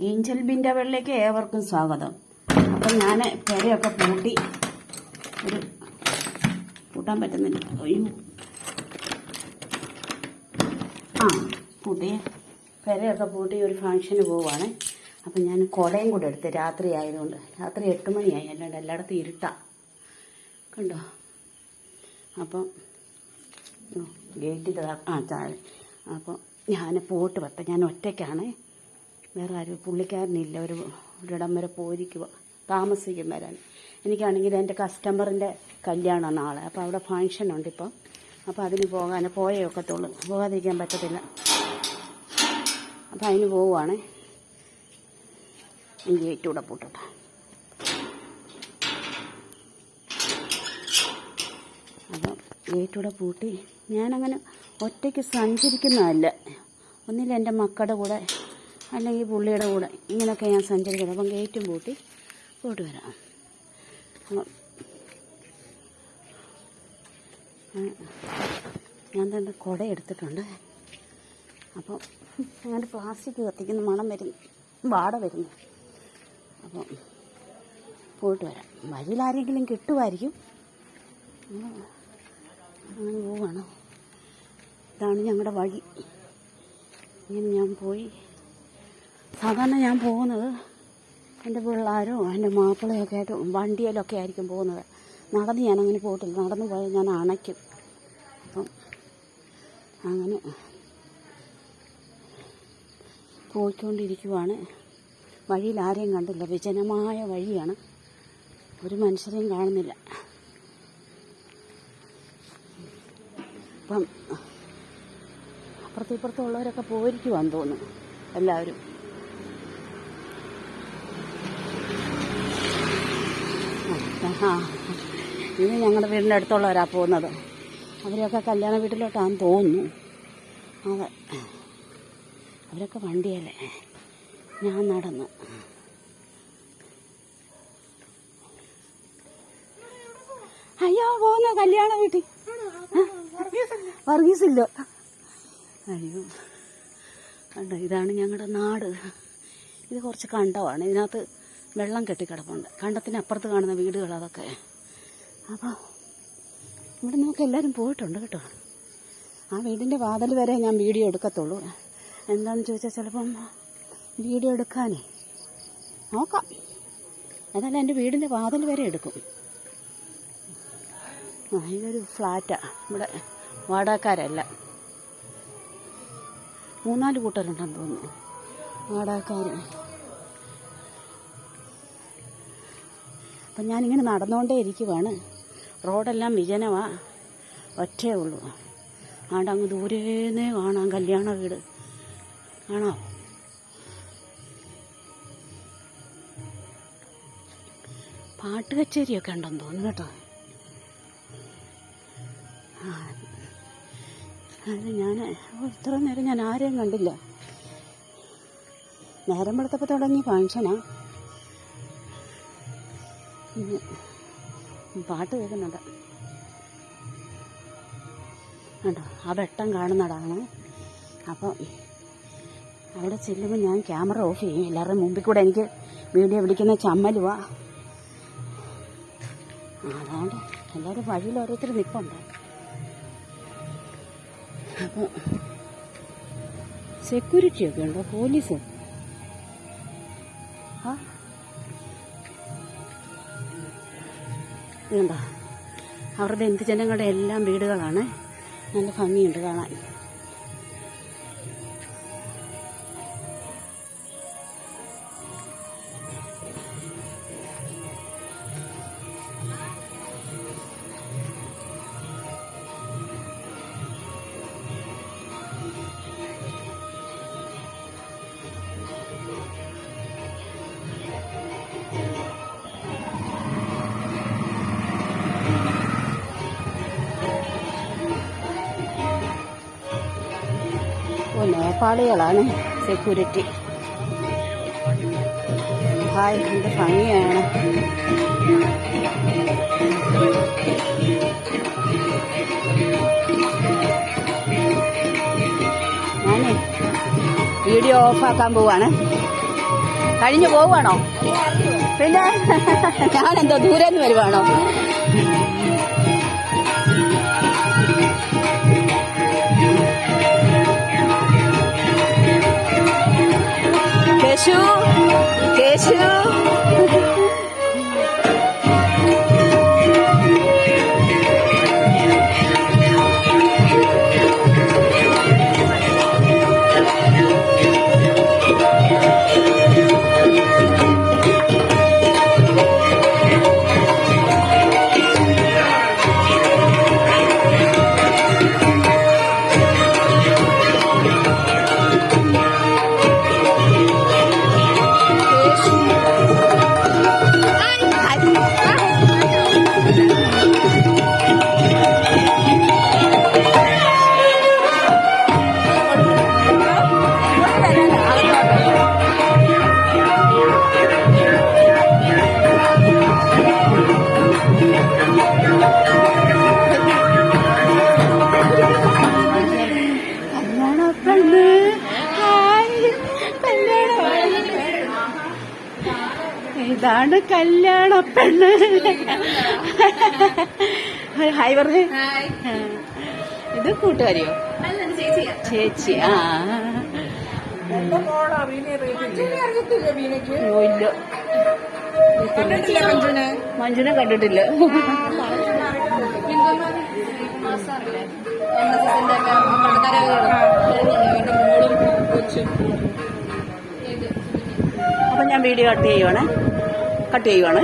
Angel ബിന്റെ വെള്ളിലേക്ക് ഏവർക്കും സ്വാഗതം. അപ്പം ഞാൻ പെരയൊക്കെ പൂട്ടി ഒരു കൂട്ടാൻ പറ്റുന്നില്ല. ആ പൂട്ടി. പെരയൊക്കെ പൂട്ടി ഒരു ഫങ്ഷന് പോവുകയാണ് അപ്പം ഞാൻ കുടയും കൂടെ എടുത്ത് രാത്രി ആയതുകൊണ്ട്. രാത്രി എട്ട് മണിയായി. അല്ലാണ്ട് എല്ലായിടത്തും ഇരുട്ടാ. കണ്ടോ? അപ്പം ഗേറ്റിൽ ആ താഴെ. അപ്പോൾ ഞാൻ പോട്ട് വട്ടെ ഞാൻ ഒറ്റയ്ക്കാണ്. വേറെ ആരും പുള്ളിക്കാരനില്ല. ഒരു ഒരിടം വരെ പോയിരിക്കുക താമസിക്കും വരാൻ. എനിക്കാണെങ്കിൽ എന്റെ കസ്റ്റമറിന്റെ കല്യാണമാണ് നാളെ അപ്പോൾ അവിടെ ഫങ്ഷൻ ഉണ്ട് ഇപ്പം. അപ്പോൾ അതിന് പോകാൻ പോയേ ഒക്കത്തുള്ളൂ. പോകാതിരിക്കാൻ പറ്റത്തില്ല. അപ്പോൾ അതിന് പോവുകയാണ് ഈ ഗേറ്റ് കൂടെ പൂട്ടട്ടെ. അപ്പോൾ ഗേറ്റൂടെ പൂട്ടി. ഞാനങ്ങനെ ഒറ്റയ്ക്ക് സഞ്ചരിക്കുന്നതല്ല. ഒന്നില്ല എന്റെ മക്കളുടെ കൂടെ അല്ലെങ്കിൽ പുള്ളിയുടെ കൂടെ ഇങ്ങനെയൊക്കെ ഞാൻ സഞ്ചരിക്കുന്നത് അപ്പം ഗേറ്റും പൂട്ടി പോയിട്ട് വരാം. ഞാൻ തന്നെ കുട എടുത്തിട്ടുണ്ട്. അപ്പം ഞാൻ പ്ലാസ്റ്റിക് കത്തിക്കുന്ന മണം വരുന്നു വാട വരുന്നു. അപ്പം പോയിട്ട് വരാം. വഴിയിൽ ആരെങ്കിലും കിട്ടുമായിരിക്കും. അങ്ങനെ പോവാണ്. ഇതാണ് ഞങ്ങളുടെ വഴി. ഇങ്ങനെ ഞാൻ പോയി സാധാരണ ഞാൻ പോകുന്നത് എന്റെ പിള്ളേരും എന്റെ മാപ്പിളയൊക്കെ ആയിട്ട് വണ്ടിയിലൊക്കെ ആയിരിക്കും പോകുന്നത്. നടന്ന് ഞാൻ അങ്ങനെ പോയിട്ടില്ല നടന്നു പോയാൽ ഞാൻ അണയ്ക്കും. അപ്പം അങ്ങനെ പോയിക്കൊണ്ടിരിക്കുവാണ്. വഴിയിൽ ആരെയും കണ്ടില്ല. വിജനമായ വഴിയാണ്. ഒരു മനുഷ്യരെയും കാണുന്നില്ല. അപ്പം അപ്പുറത്തിപ്പുറത്തുള്ളവരൊക്കെ പോയിരിക്കുവാന്ന് തോന്നുന്നു. എല്ലാവരും. ആ. ഇത് ഞങ്ങളുടെ വീടിന്റെ അടുത്തുള്ളവരാ പോകുന്നത്. അവരെയൊക്കെ കല്യാണ വീട്ടിലോട്ടാന്ന് തോന്നുന്നു. അതെ. അവരൊക്കെ വണ്ടിയല്ലേ? ഞാൻ നടന്നു. അയ്യോ പോകുന്ന കല്യാണ വീട്ടിൽ. വർഗീസില്ല. അയ്യോ. കണ്ടോ ഇതാണ് ഞങ്ങളുടെ നാട്. ഇത് കുറച്ച് കണ്ടമാണ് ഇതിനകത്ത് വെള്ളം കെട്ടിക്കിടപ്പുണ്ട് കണ്ടത്തിനപ്പുറത്ത് കാണുന്ന വീടുകൾ അതൊക്കെ. അപ്പോൾ ഇവിടെ നമുക്ക് എല്ലാവരും പോയിട്ടുണ്ട് കേട്ടോ. ആ വീടിന്റെ വാതിൽ വരെ ഞാൻ വീഡിയോ എടുക്കത്തുള്ളൂ. എന്താണെന്ന് ചോദിച്ചാൽ ചിലപ്പം വീഡിയോ എടുക്കാനേ. നോക്കാം. അതല്ല എന്റെ വീടിന്റെ വാതിൽ വരെ എടുക്കും. ആ ഇതൊരു ഫ്ലാറ്റാണ് ഇവിടെ വാടകക്കാരല്ല. മൂന്നാൽ കൂട്ടരുണ്ടെന്ന് തോന്നുന്നു. വാടകക്കാർ അപ്പം ഞാനിങ്ങനെ നടന്നുകൊണ്ടേ ഇരിക്കുവാണ്. റോഡെല്ലാം വിജനമാ ഒറ്റേ ഉള്ളൂ. ആണ്ട് അങ്ങ് ദൂരേന്നേ കാണാം കല്യാണ വീട്. കാണാം പാട്ട് കച്ചേരിയൊക്കെ ഉണ്ടെന്ന് തോന്നുന്നു കേട്ടോ. അത് ഞാൻ ഇത്ര നേരം ഞാൻ ആരെയും കണ്ടില്ല. നേരം വെളുത്തപ്പോൾ തുടങ്ങി ഫങ്ഷനാ ഇന്ന് പാട്ട് കേൾക്കുന്നുണ്ട്. കണ്ടോ? ആ വെട്ടം കാണുന്നതാണ്. അപ്പോൾ അവിടെ ചെല്ലുമ്പോൾ ഞാൻ ക്യാമറ ഓഫ് ചെയ്യും. എല്ലാവരുടെയും മുമ്പിൽ കൂടെ എനിക്ക് വീഡിയോ പിടിക്കുന്ന ചമ്മലുവാ. അതാണ്ട് എല്ലാവരും വഴിയിൽ ഓരോരുത്തർ നിൽപ്പുണ്ട് അപ്പോൾ സെക്യൂരിറ്റി ഒക്കെ ഉണ്ടോ? പോലീസ് ഇതുണ്ടോ അവരുടെ ബന്ധുജനങ്ങളുടെ എല്ലാം വീടുകളാണ്. നല്ല ഭംഗിയുണ്ട് കാണാൻ. ഓ നേപ്പാളികളാണ് സെക്യൂരിറ്റി ഹായ് എന്ത് ഭംഗിയാണ്. ഞാനേ വീഡിയോ ഓഫാക്കാൻ പോവാണ്. കഴിഞ്ഞു പോവുകയാണോ? പിന്നെ ഞാനെന്തോ ദൂരെ നിന്ന് വരുവാണോ? ഹായ്. ഇതാണ് കല്യാണ പെണ്ണ്. ഹായ് പറഞ്ഞേ. ഇത് കൂട്ടുകാരിയോ? ചേച്ചി ആ. മഞ്ജുനെ കണ്ടിട്ടില്ല. അപ്പൊ ഞാൻ വീഡിയോ കട്ട് ചെയ്യുവാണ് കട്ട് ചെയ്യുവാണ്